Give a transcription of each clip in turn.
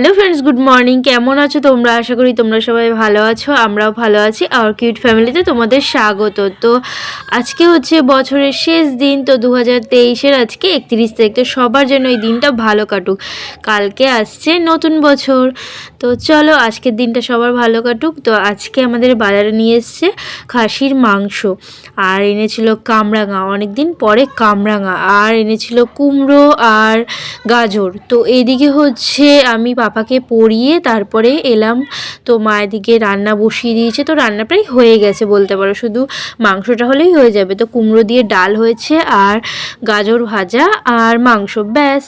Hello friends, good morning. কেমন আছো তোমরা? আশা করি তোমরা সবাই ভালো আছো, আমরাও ভালো আছি। আর কিউট ফ্যামিলিতে তোমাদের স্বাগত। তো আজকে হচ্ছে বছরের শেষ দিন, তো দু হাজার তেইশের আজকে একত্রিশ তারিখ তো সবার জন্য এই দিনটা ভালো কাটুক। কালকে আসছে নতুন বছর। তো চলো, আজকের দিনটা সবার ভালো কাটুক। তো আজকে আমাদের বাজারে নিয়ে এসছে খাসির মাংস। আর এনেছিল কামরাঙা। অনেক দিন পরে কামরাঙা। আর এনেছিল কুমড়ো আর গাজর। তো এদিকে হচ্ছে আমি পাপাকে পড়িয়ে তারপরে এলাম। তো মায়ের দিকে রান্না বসিয়ে দিয়েছে। তো রান্না প্রায় হয়ে গেছে বলতে পারো। শুধু মাংসটা হলেই হয়ে যাবে। তো কুমড়ো দিয়ে ডাল হয়েছে আর গাজর ভাজা আর মাংস। ব্যাস।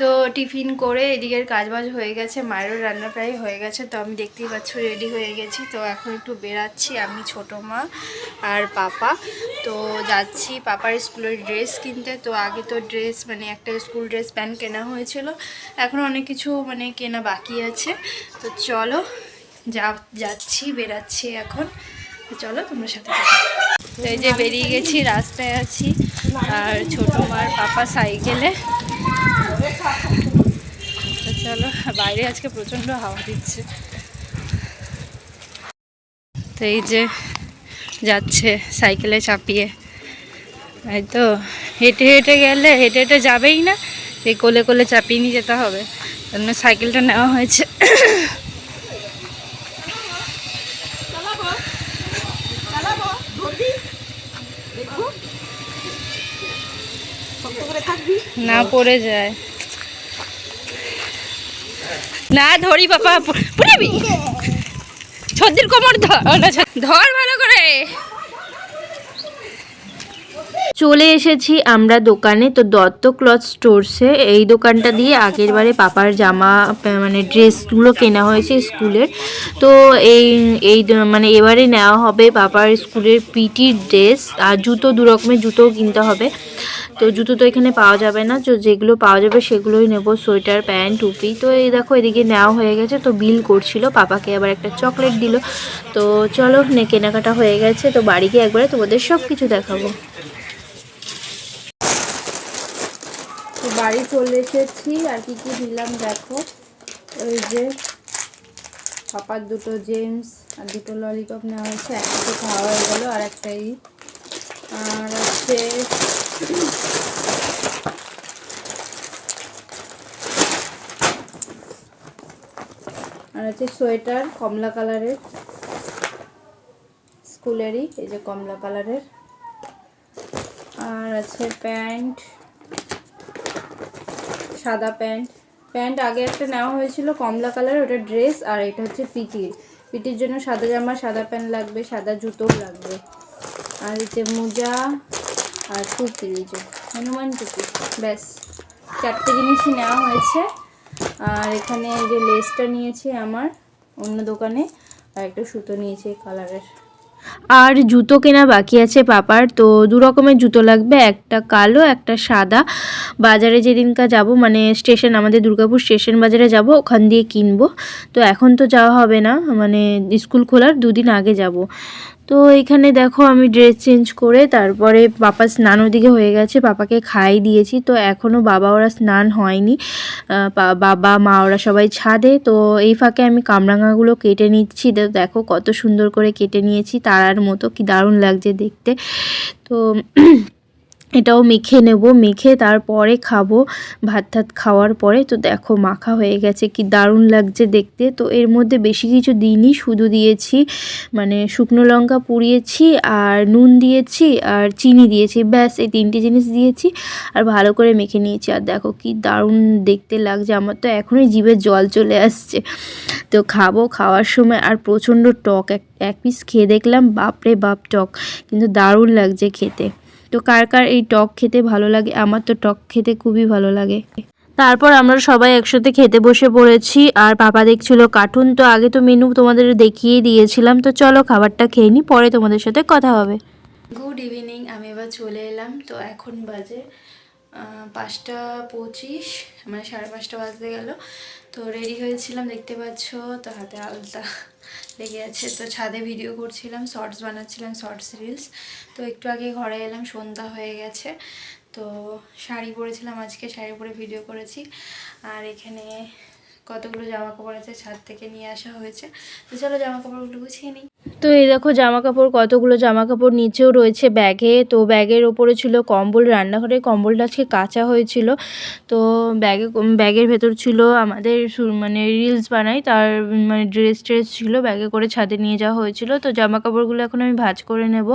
তো টিফিন করে এদিকের কাজ বাজ হয়ে গেছে, মায়েরও রান্না প্রায় হয়ে গেছে, তো আমি দেখতেই পাচ্ছ রেডি হয়ে গেছি। তো এখন একটু বেরাচ্ছি, আমি ছোট মা আর পাপা। তো যাচ্ছি পাপার স্কুলের ড্রেস কিনতে, তো আগে তো ড্রেস মানে একটা স্কুল ড্রেস প্যান্ট কেনা হয়েছিল, এখন অনেক কিছু মানে কেনা বাকি আছে। তো চলো, যা, যাচ্ছি, বেরাচ্ছি এখন। চলো, তোমার সাথে এই যে বেরিয়ে গেছি, রাস্তায় আছি, আর ছোট মার পাপা সাইকেলে। তো চলো, বাইরে আজকে প্রচণ্ড হাওয়া দিচ্ছে। তো এই যে যাচ্ছে সাইকেলে চাপিয়ে। এই তো, হেঁটে হেঁটে গেলে, হেঁটে হেঁটে যাবেই না, এই কোলে কোলে চাপিয়ে নিয়ে যেতে হবে। জন্য সাইকেলটা নেওয়া হয়েছে। না পড়ে যায়। না ধরি বাবা পড়বি ছদ্দির কোমর ধর ধর ভালো করে। চলে এসেছি আমরা দোকানে। তো দত্ত ক্লথ স্টোরসে এই দোকানটা দিয়ে আগের বারে পাপার জামা মানে ড্রেসগুলো কেনা হয়েছে স্কুলের। তো এই এই মানে এবারে নেওয়া হবে পাপার স্কুলের পিটির ড্রেস আর জুতো, দু রকমের জুতোও কিনতে হবে। তো জুতো তো এখানে পাওয়া যাবে না, তো যেগুলো পাওয়া যাবে সেগুলোই নেব, সোয়েটার, প্যান্ট, টুপি। তো এই দেখো এদিকে নেওয়া হয়ে গেছে, তো বিল করছিল, পাপাকে আবার একটা চকলেট দিল। তো চলো নে, কেনাকাটা হয়ে গেছে, তো বাড়ি গিয়ে একবারে তোমাদের সব কিছু দেখাবো। বাড়ি চলে এসেছি আর কি কি দিলাম দেখো। ওই যে পাপার দুটো জেমস আর দুটো ললিপপ নেওয়া হয়েছে একটা তো খাওয়া হয়ে গেলো আর একটাই। আর হচ্ছে আর হচ্ছে সোয়েটার কমলা কালারের, স্কুলেরই, এই যে কমলা কালারের। আর আছে প্যান্ট সাদা প্যান্ট। প্যান্ট আগে একটা নেওয়া হয়েছিল কমলা কালার ওটা ড্রেস আর এটা হচ্ছে পিটির। পিটির জন্য সাদা জামা, সাদা প্যান্ট লাগবে, সাদা জুতোও লাগবে। আর এই যে মোজা আর টুপি এই যে হনুমান টুপি ব্যাস। চারটে জিনিসই নেওয়া হয়েছে। আর এখানে যে লেসটা নিয়েছি আমার অন্য দোকানে, আর একটা সুতো নিয়েছি কালারের। আর জুতো কেনা বাকি আছে পাপার, তো দু রকমের জুতো লাগবে, একটা কালো, একটা সাদা। বাজারে যেদিনকা যাব মানে স্টেশন, আমাদের দুর্গাপুর স্টেশন বাজারে যাব, ওখান দিয়ে কিনবো। তো এখন তো যাওয়া হবে না মানে স্কুল খোলার দুদিন আগে যাব। তো এখানে দেখো আমি ড্রেস চেঞ্জ করে তারপরে পাপা স্নান ওদিকে হয়ে গেছে পাপাকে খাই দিয়েছি। তো এখনও বাবা ওরা স্নান হয়নি। বাবা, মা ওরা সবাই ছাদে। তো এই ফাঁকে আমি কামরাঙাগুলো কেটে নিচ্ছি। দেখো কত সুন্দর করে কেটে নিয়েছি। তারার মতো কি দারুণ লাগছে দেখতে। তো এটাও মেখে নেব, মেখে তারপরে খাব। ভাত টাত খাওয়ার পরে তো দেখো মাখা হয়ে গেছে, কি দারুণ লাগছে দেখতে। তো এর মধ্যে বেশি কিছু দিইনি, শুধু দিয়েছি মানে শুকনো লঙ্কা পুড়িয়েছি আর নুন দিয়েছি আর চিনি দিয়েছি। ব্যাস, এই তিনটে জিনিস দিয়েছি আর ভালো করে মেখে নিয়েছি। আর দেখো কি দারুণ দেখতে লাগছে, আমার তো এখনই জিভে জল চলে আসছে। তো খাব খাওয়ার সময় আর প্রচণ্ড টক, এক এক পিস খেয়ে দেখলাম, বাপরে বাপ টক, কিন্তু দারুণ লাগছে খেতে। তো কার কার এই টক খেতে ভালো লাগে? আমার তো টক খেতে খুবই ভালো লাগে। তারপর আমরা সবাই একসাথে খেতে বসে পড়েছি আর পাপা দেখছিল কার্টুন তো আগে তো মেনু তোমাদের দেখিয়ে দিয়েছিলাম তো চলো খাবারটা খেয়ে নি পরে তোমাদের সাথে কথা হবে। গুড ইভিনিং আমি এবার চলে এলাম তো এখন বাজে পাঁচটা পঁচিশ মানে সাড়ে পাঁচটা বাজতে গেল। তো রেডি হয়েছিলাম, দেখতে পাচ্ছ, তো হাতে আলতা লেগে আছে। তো ছাদে ভিডিও করছিলাম শর্টস বানাচ্ছিলাম শর্টস রিলস তো একটু আগে ঘরে এলাম, সন্ধ্যা হয়ে গেছে। তো শাড়ি পরেছিলাম, আজকে শাড়ি পরে ভিডিও করেছি। আর এখানে কতগুলো জামা কাপড় আছে, ছাদ থেকে নিয়ে আসা হয়েছে। তো চলো জামা কাপড়গুলো গুছিয়ে নিই। তো এই দেখো জামা কাপড় কতগুলো জামা কাপড় নিচেও রয়েছে ব্যাগে। তো ব্যাগের ওপরে ছিল কম্বল, রান্নাঘরে কম্বলটা আজকে কাঁচা হয়েছিল। তো ব্যাগে, ব্যাগের ভেতর ছিল আমাদের মানে রিলস বানাই, তার মানে ড্রেস ট্রেস ছিল, ব্যাগে করে ছাদে নিয়ে যাওয়া হয়েছিল। তো জামা কাপড়গুলো এখন আমি ভাজ করে নেব।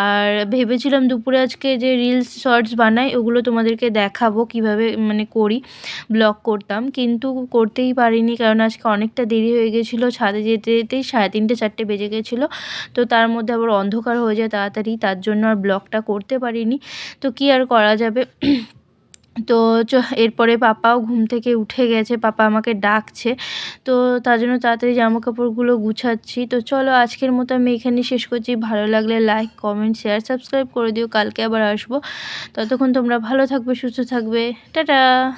আর ভেবেছিলাম দুপুরে আজকে যে রিলস শর্টস বানাই, ওগুলো তোমাদেরকে দেখাবো কীভাবে মানে করি ব্লগ করতাম। কিন্তু করতেই পারিনি, কারণ আজকে অনেকটা দেরি হয়ে গেছিল। ছাদে যেতে যেতেই সাড়ে তিনটে, চারটে বেজে গেছিল তো তার মধ্যে আবার অন্ধকার হয়ে যায় তাড়াতাড়ি, তার জন্য আর ব্লগটা করতে পারিনি। তো কি আর করা যাবে? তো এরপরে পাপাও ঘুম থেকে উঠে গেছে, পাপা আমাকে ডাকছে। তো তার জন্য তাড়াতাড়ি জামা কাপড়গুলো গুছাচ্ছি। তো চলো আজকের মতো আমি এখানে শেষ করছি। ভালো লাগলে লাইক কমেন্ট শেয়ার সাবস্ক্রাইব করে দিও। কালকে আবার আসব। ততক্ষণ তোমরা ভালো থাকবে, সুস্থ থাকবে। টাটা!